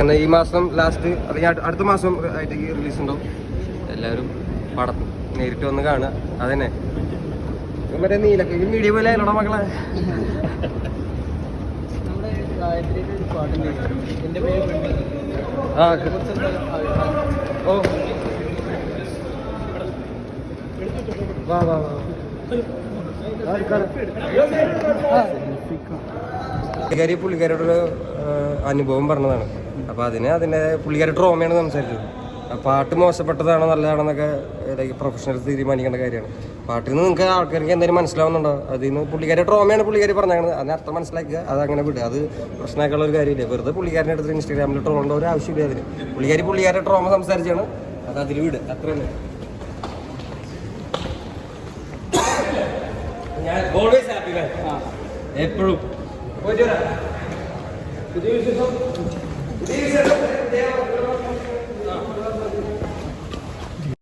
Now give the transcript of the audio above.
എന്നാൽ ഈ മാസം ലാസ്റ്റ് അല്ലെങ്കിൽ അടുത്ത മാസം ആയിട്ട് റിലീസ് ഉണ്ടാവും. എല്ലാവരും പടം നേരിട്ട് വന്ന് കാണുക. അതന്നെ. മറ്റേ നീലക്ക മീഡിയ പോലെ ആയില്ലോടാ മക്കളെ. ആ ഓ. വാ വാ വാ. പുള്ളിക്കാരി അനുഭവം പറഞ്ഞതാണ്. അപ്പൊ അതിന് അതിന്റെ പുള്ളിക്കാരി ട്രോമയാണ് സംസാരിച്ചത്. പാട്ട് മോശപ്പെട്ടതാണോ നല്ലതാണെന്നൊക്കെ ലൈക്ക് പ്രൊഫഷണൽ തീരുമാനിക്കേണ്ട കാര്യമാണ്. പാട്ടിൽ നിന്ന് നിങ്ങൾക്ക് ആൾക്കാർക്ക് എന്തെങ്കിലും മനസ്സിലാവുന്നുണ്ടോ? അതിൽ നിന്ന് പുള്ളിക്കാരി ട്രോമയാണ് പുള്ളിക്കാരി പറഞ്ഞത്. അതിന് അർത്ഥം മനസ്സിലാക്കുക അത് അങ്ങനെ വിടുക അത് പ്രശ്നമാക്കാനുള്ള ഒരു കാര്യമില്ല. വെറുതെ പുള്ളിക്കാരന്റെ അടുത്ത് ഇൻസ്റ്റാഗ്രാമിൽ ട്രോളേണ്ട ഒരു ആവശ്യമില്ല അതിന്. പുള്ളിക്കാരി പുള്ളിക്കാരുടെ ട്രോമ സംസാരിച്ചാണ് അത് അതിൽ വിടുക അത്ര തന്നെ ഞാൻ ഓൾവേസ് ഹാപ്പി എപ്പോഴും. പുതിയ വിശേഷം? Dice